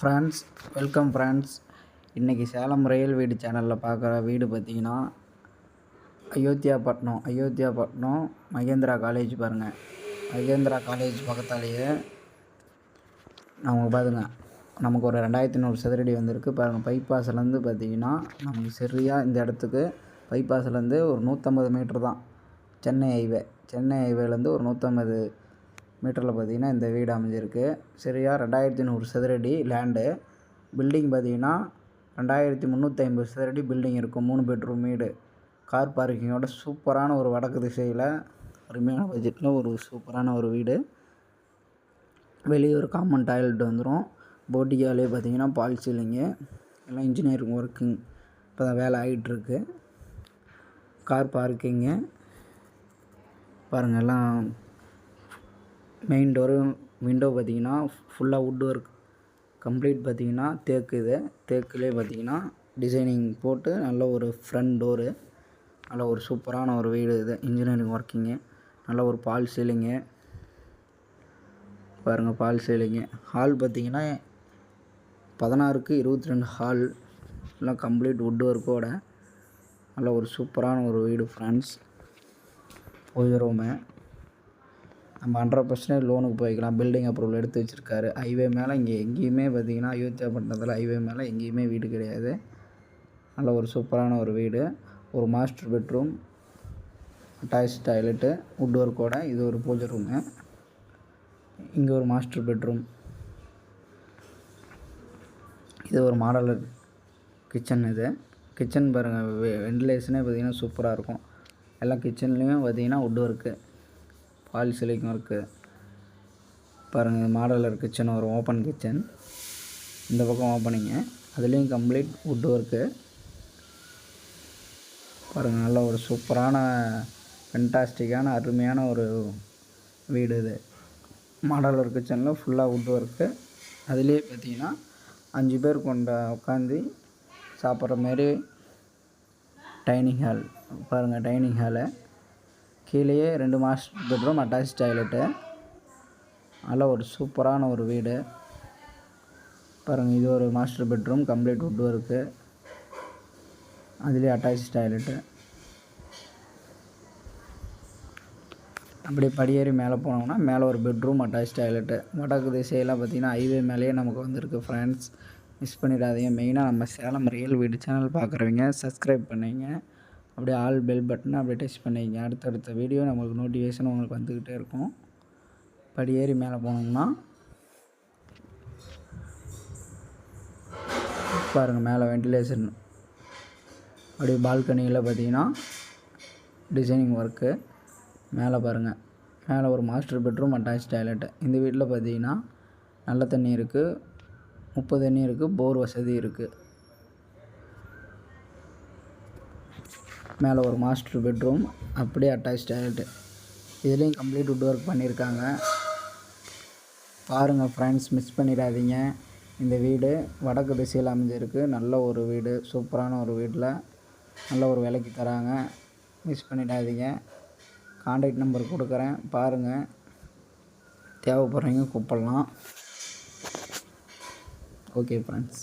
Friends welcome friends. இன்றைக்கி சேலம் ரயில் வீடு சேனலில் பார்க்குற வீடு பார்த்திங்கன்னா அயோத்தியாப்பட்டினம் அயோத்தியாப்பட்டினம் மகேந்திரா காலேஜ் பாருங்கள் மகேந்திரா காலேஜ் பக்கத்தாலேயே நமக்கு பாருங்க நமக்கு ஒரு ரெண்டாயிரத்தி நூறு சதுரடி வந்திருக்கு. பாருங்கள் பைபாஸ்லேருந்து பார்த்தீங்கன்னா நமக்கு சரியாக இந்த இடத்துக்கு பைபாஸ்லேருந்து ஒரு நூற்றம்பது மீட்ரு தான். சென்னை ஹைவே சென்னை ஹைவேலேருந்து ஒரு நூற்றம்பது மீட்டரில் பார்த்தீங்கன்னா இந்த வீடு அமைஞ்சிருக்கு. சரியாக ரெண்டாயிரத்தி நூறு சதுரடி லேண்டு பில்டிங் பார்த்தீங்கன்னா ரெண்டாயிரத்தி முந்நூற்றி ஐம்பது சதுரடி பில்டிங் இருக்கும். மூணு பெட்ரூம் வீடு. கார் பார்க்கிங்கோட சூப்பரான ஒரு வடக்கு திசையில் அருமையான பட்ஜெட்டில் ஒரு சூப்பரான ஒரு வீடு. வெளியே ஒரு காமன் டாய்லெட் வந்துடும் போட்டிக்காலே பார்த்தீங்கன்னா பால் சீலிங்கு எல்லாம் இன்ஜினியரிங் ஒர்க்கிங் இப்போ தான் வேலை ஆகிட்டுருக்கு கார் பார்க்கிங்கு பாருங்கள் எல்லாம் மெயின் டோரு விண்டோ பார்த்தீங்கன்னா ஃபுல்லாக வுட் ஒர்க் கம்ப்ளீட் பார்த்தீங்கன்னா தேக்கு இது. தேக்குலேயே பார்த்தீங்கன்னா டிசைனிங் போட்டு நல்ல ஒரு ஃப்ரண்ட் டோரு நல்ல ஒரு சூப்பரான ஒரு வீடு இது. இன்ஜினியரிங் ஒர்க்கிங்கு நல்ல ஒரு பால் சீலிங்கு பாருங்கள் பால் சீலிங்கு ஹால் பார்த்தீங்கன்னா பதினாறுக்கு இருபத்தி ரெண்டு ஹால் எல்லாம் கம்ப்ளீட் வுட் ஒர்க்கோட நல்ல ஒரு சூப்பரான ஒரு வீடு ஃப்ரெண்ட்ஸ் பூஜை நம்ம ஹண்ட்ரட் பர்சன்டேஜ் லோனுக்கு போய்க்கலாம். பில்டிங் அப்ரூவல் எடுத்து வச்சுருக்காரு. ஹைவே மேலே இங்கே எங்கேயுமே பார்த்தீங்கன்னா அயோத்தியா பட்டணத்தில் ஹைவே மேலே எங்கேயுமே வீடு கிடையாது. நல்ல ஒரு சூப்பரான ஒரு வீடு. ஒரு master bedroom attach toilet wood ஒர்க்கோட இது ஒரு பூஜை ரூமு இங்கே ஒரு மாஸ்டர் பெட்ரூம் இது ஒரு மாடலர் கிச்சன் இது. கிச்சன் பாருங்கள் வெண்டிலேஷனே பார்த்திங்கன்னா சூப்பராக இருக்கும். எல்லா கிச்சன்லேயும் பார்த்திங்கன்னா வுட் ஒர்க்கு ஃபால் சிலைக்கும் ஒர்க்கு பாருங்கள் மாடலர் கிச்சன் ஒரு ஓப்பன் கிச்சன் இந்த பக்கம் ஓப்பனிங்கு அதுலேயும் கம்ப்ளீட் வுட் ஒர்க்கு பாருங்கள் நல்ல ஒரு சூப்பரான ஃபென்டாஸ்டிக்கான அருமையான ஒரு வீடு இது. மாடலர் கிச்சனில் ஃபுல்லாக வுட் ஒர்க்கு அதுலேயே பார்த்தீங்கன்னா அஞ்சு பேர் கொண்ட உட்காந்து சாப்பிட்ற மாரி டைனிங் ஹால் பாருங்கள் டைனிங் ஹாலை கீழேயே ரெண்டு மாஸ்டர் பெட்ரூம் அட்டாச் டாய்லெட்டு. நல்ல ஒரு சூப்பரான ஒரு வீடு. பாருங்கள் இது ஒரு master bedroom complete wood work. அதுலேயே அட்டாச் டாய்லெட்டு. அப்படியே படியேறி மேலே போனோம்னா மேலே ஒரு பெட்ரூம் அட்டாச் டாய்லெட்டு. வடக்கு திசையெல்லாம் பார்த்திங்கன்னா ஹைவே மேலேயே நமக்கு வந்திருக்கு ஃப்ரெண்ட்ஸ் மிஸ் பண்ணிடாதீங்க. மெயினாக நம்ம சேலம் ரியல் வீடு சேனல் பார்க்குறவங்க சப்ஸ்கிரைப் பண்ணிங்க. அப்படியே ஆல் பெல் பட்டனை அப்படியே டச் பண்ணிக்கங்க. அடுத்தடுத்த வீடியோ நம்மளுக்கு நோட்டிஃபிகேஷன் உங்களுக்கு வந்துக்கிட்டே இருக்கும். படியேறி மேலே போனோம்னா பாருங்கள் மேலே வென்டிலேஷன் அப்படியே பால்கனியில் பார்த்தீங்கன்னா டிசைனிங் ஒர்க்கு மேலே பாருங்கள் மேலே ஒரு மாஸ்டர் பெட்ரூம் அட்டாச் டாய்லெட்டு இந்த வீட்டில் பார்த்தீங்கன்னா நல்ல தண்ணி இருக்குது முப்பது தண்ணி இருக்குது போர் வசதி இருக்குது மேலே ஒரு மாஸ்டர் பெட்ரூம் அப்படியே அட்டாச் டாய்லெட்டு இதுலேயும் கம்ப்ளீட் உட் ஒர்க் பண்ணியிருக்காங்க பாருங்கள் ஃப்ரெண்ட்ஸ் மிஸ் பண்ணிடாதீங்க. இந்த வீடு வடக்கு திசையில் அமைஞ்சிருக்கு. நல்ல ஒரு வீடு சூப்பரான ஒரு வீட்டில் நல்ல ஒரு விலைக்கு தராங்க. மிஸ் பண்ணிடாதீங்க. காண்டாக்ட் நம்பர் கொடுக்குறேன். பாருங்கள் தேவைப்படுறவங்க கூப்பிட்லாம். Okay friends